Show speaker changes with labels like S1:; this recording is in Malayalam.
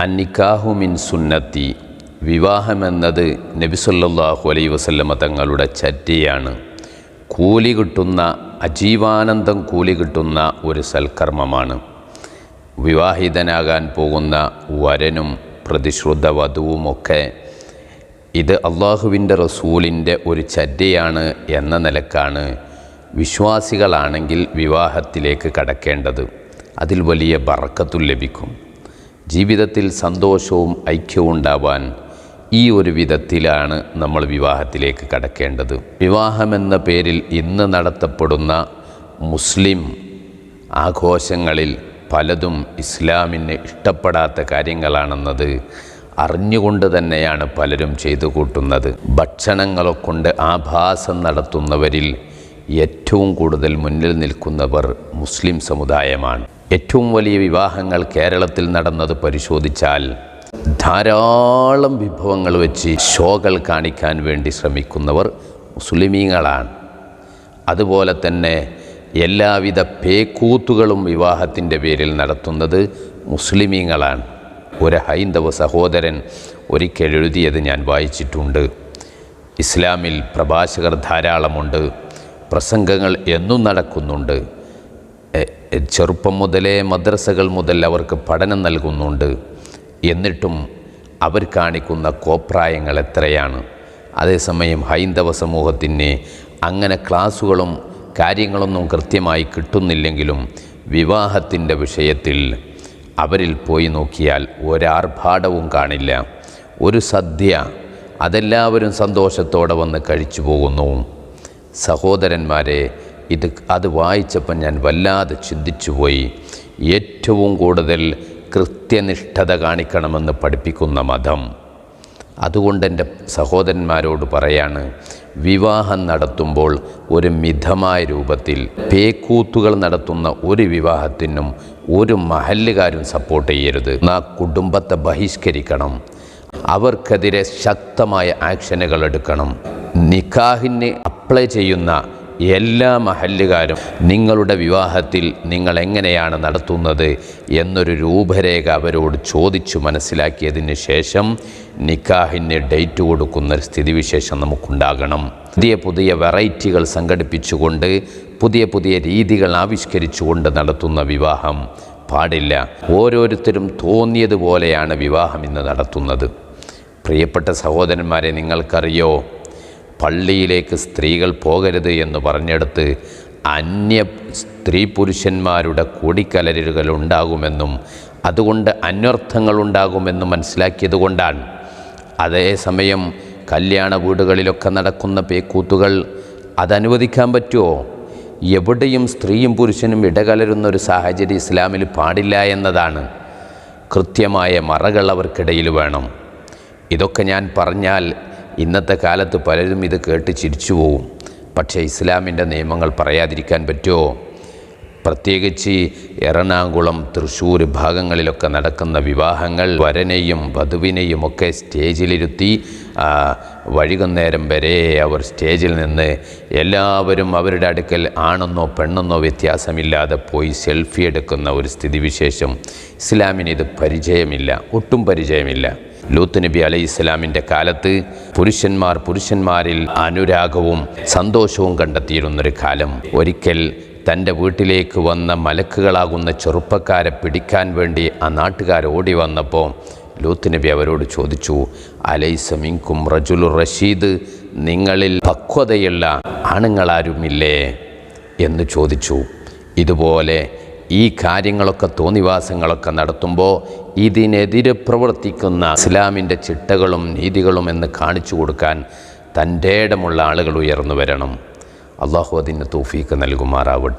S1: അന്നിക്കാഹു മിൻ സുന്നത്തി. വിവാഹമെന്നത് നബിസല്ലാഹു അലൈ വസല്ലമ തങ്ങളുടെ ചര്യയാണ്. കൂലി കിട്ടുന്ന അജീവാനന്ദം കൂലി കിട്ടുന്ന ഒരു സൽക്കർമ്മമാണ്. വിവാഹിതനാകാൻ പോകുന്ന വരനും പ്രതിശ്രുത വധുവുമൊക്കെ ഇത് അള്ളാഹുവിന്റെ റസൂലിന്റെ ഒരു ചര്യയാണ് എന്ന നിലക്കാണ് വിശ്വാസികളാണെങ്കിൽ വിവാഹത്തിലേക്ക് കടക്കേണ്ടത്. അതിൽ വലിയ ബറക്കത്തും ലഭിക്കും. ജീവിതത്തിൽ സന്തോഷവും ഐക്യവും ഉണ്ടാവാൻ ഈ ഒരു വിധത്തിലാണ് നമ്മൾ വിവാഹത്തിലേക്ക് കടക്കേണ്ടത്. വിവാഹമെന്ന പേരിൽ ഇന്ന് നടത്തപ്പെടുന്ന മുസ്ലിം ആഘോഷങ്ങളിൽ പലതും ഇസ്ലാമിന് ഇഷ്ടപ്പെടാത്ത കാര്യങ്ങളാണെന്നത് അറിഞ്ഞുകൊണ്ട് തന്നെയാണ് പലരും ചെയ്തു കൂട്ടുന്നത്. ഭക്ഷണങ്ങളെ കൊണ്ട് ആഭാസം നടത്തുന്നവരിൽ ഏറ്റവും കൂടുതൽ മുന്നിൽ നിൽക്കുന്നവർ മുസ്ലിം സമുദായമാണ്. ഏറ്റവും വലിയ വിവാഹങ്ങൾ കേരളത്തിൽ നടന്നത് പരിശോധിച്ചാൽ ധാരാളം വിഭവങ്ങൾ വെച്ച് ഷോകൾ കാണിക്കാൻ വേണ്ടി ശ്രമിക്കുന്നവർ മുസ്ലിമീങ്ങളാണ്. അതുപോലെ തന്നെ എല്ലാവിധ പേക്കൂത്തുകളും വിവാഹത്തിന്റെ പേരിൽ നടത്തുന്നത് മുസ്ലിമീങ്ങളാണ്. ഒരു ഹൈന്ദവ സഹോദരൻ ഒരിക്കൽ എഴുതിയത് ഞാൻ വായിച്ചിട്ടുണ്ട്. ഇസ്ലാമിൽ പ്രഭാഷകർ ധാരാളമുണ്ട് പ്രസംഗങ്ങൾ എന്നും നടക്കുന്നുണ്ട്. ചെറുപ്പം മുതലേ മദ്രസകൾ മുതൽ അവർക്ക് പഠനം നൽകുന്നുണ്ട്. എന്നിട്ടും അവർ കാണിക്കുന്ന കോപ്രായങ്ങൾ എത്രയാണ്. അതേസമയം ഹൈന്ദവ സമൂഹത്തിന് അങ്ങനെ ക്ലാസ്സുകളും കാര്യങ്ങളൊന്നും കൃത്യമായി കിട്ടുന്നില്ലെങ്കിലും വിവാഹത്തിന്റെ വിഷയത്തിൽ അവരിൽ പോയി നോക്കിയാൽ ഒരാർഭാടവും കാണില്ല. ഒരു സദ്യ അതെല്ലാവരും സന്തോഷത്തോടെ വന്ന് കഴിച്ചു പോകുന്നു. സഹോദരന്മാരെ ഇത് അത് വായിച്ചപ്പോൾ ഞാൻ വല്ലാതെ ചിന്തിച്ചുപോയി. ഏറ്റവും കൂടുതൽ കൃത്യനിഷ്ഠത കാണിക്കണമെന്ന് പഠിപ്പിക്കുന്ന മതം. അതുകൊണ്ട് എന്റെ സഹോദരന്മാരോട് പറയാണ് വിവാഹം നടത്തുമ്പോൾ ഒരു മിതമായ രൂപത്തിൽ പേക്കൂത്തുകൾ നടത്തുന്ന ഒരു വിവാഹത്തിനും ഒരു മഹല്ലുകാരും സപ്പോർട്ട് ചെയ്യരുത്. ആ കുടുംബത്തെ ബഹിഷ്കരിക്കണം. അവർക്കെതിരെ ശക്തമായ ആക്ഷനുകൾ എടുക്കണം. നിക്കാഹിന് അപ്ലൈ ചെയ്യുന്ന എല്ലാ മഹല്ലുകാരും നിങ്ങളുടെ വിവാഹത്തിൽ നിങ്ങൾ എങ്ങനെയാണ് നടത്തുന്നത് എന്നൊരു രൂപരേഖ അവരോട് ചോദിച്ചു മനസ്സിലാക്കിയതിന് ശേഷം നിക്കാഹിന് ഡേറ്റ് കൊടുക്കുന്ന ഒരു സ്ഥിതിവിശേഷം നമുക്കുണ്ടാകണം. പുതിയ പുതിയ വെറൈറ്റികൾ സംഘടിപ്പിച്ചുകൊണ്ട് പുതിയ പുതിയ രീതികൾ ആവിഷ്കരിച്ചുകൊണ്ട് നടത്തുന്ന വിവാഹം പാടില്ല. ഓരോരുത്തരും തോന്നിയതുപോലെയാണ് വിവാഹം ഇന്ന് നടത്തുന്നത്. പ്രിയപ്പെട്ട സഹോദരന്മാരെ നിങ്ങൾക്കറിയോ? പള്ളിയിലേക്ക് സ്ത്രീകൾ പോകരുത് എന്ന് പറഞ്ഞെടുത്ത് അന്യ സ്ത്രീ പുരുഷന്മാരുടെ കൂടിക്കലരുകൾ ഉണ്ടാകുമെന്നും അതുകൊണ്ട് അന്വർത്ഥങ്ങൾ ഉണ്ടാകുമെന്നും മനസ്സിലാക്കിയത് കൊണ്ടാണ്. അതേസമയം കല്യാണ വീടുകളിലൊക്കെ നടക്കുന്ന പേക്കൂത്തുകൾ അതനുവദിക്കാൻ പറ്റുമോ? എവിടെയും സ്ത്രീയും പുരുഷനും ഇടകലരുന്ന ഒരു സാഹചര്യം ഇസ്ലാമിൽ പാടില്ല എന്നതാണ്. കൃത്യമായ മറകൾ അവർക്കിടയിൽ വേണം. ഇതൊക്കെ ഞാൻ പറഞ്ഞാൽ ഇന്നത്തെ കാലത്ത് പലരും ഇത് കേട്ട് ചിരിച്ചു പോവും. പക്ഷേ ഇസ്ലാമിന്റെ നിയമങ്ങൾ പറയാതിരിക്കാൻ പറ്റുമോ? പ്രത്യേകിച്ച് എറണാകുളം തൃശ്ശൂർ ഭാഗങ്ങളിലൊക്കെ നടക്കുന്ന വിവാഹങ്ങൾ വരനെയും വധുവിനെയും ഒക്കെ സ്റ്റേജിലിരുത്തി വൈകുന്നേരം വരെ അവർ സ്റ്റേജിൽ നിന്ന് എല്ലാവരും അവരുടെ അടുക്കൽ ആണെന്നോ പെണ്ണെന്നോ വ്യത്യാസമില്ലാതെ പോയി സെൽഫി എടുക്കുന്ന ഒരു സ്ഥിതിവിശേഷം. ഇസ്ലാമിന് ഇത് പരിചയമില്ല ഒട്ടും പരിചയമില്ല. ലൂത്ത് നബി അലൈഹി ഇസ്ലാമിന്റെ കാലത്ത് പുരുഷന്മാർ പുരുഷന്മാരിൽ അനുരാഗവും സന്തോഷവും കണ്ടെത്തിയിരുന്നൊരു കാലം. ഒരിക്കൽ തന്റെ വീട്ടിലേക്ക് വന്ന മലക്കുകളാകുന്ന ചെറുപ്പക്കാരെ പിടിക്കാൻ വേണ്ടി ആ നാട്ടുകാർ ഓടി വന്നപ്പോൾ ലൂത്ത് നബി അവരോട് ചോദിച്ചു അലൈസമിങ്കും റജുലു റഷീദ് നിങ്ങളിൽ പക്വതയുള്ള ആണുങ്ങളാരുമില്ലേ? എന്ന് ചോദിച്ചു. ഇതുപോലെ ഈ കാര്യങ്ങളൊക്കെ തോന്നിവാസങ്ങളൊക്കെ നടത്തുമ്പോൾ ഇതിനെതിരെ പ്രവർത്തിക്കുന്ന ഇസ്ലാമിന്റെ ചിട്ടകളും നീതികളും എന്ന് കാണിച്ചു കൊടുക്കാൻ തന്റെ ഇടമുള്ള ആളുകൾ ഉയർന്നു വരണം. അള്ളാഹു അതിന് തൂഫീക്ക് നൽകുമാറാവട്ടെ.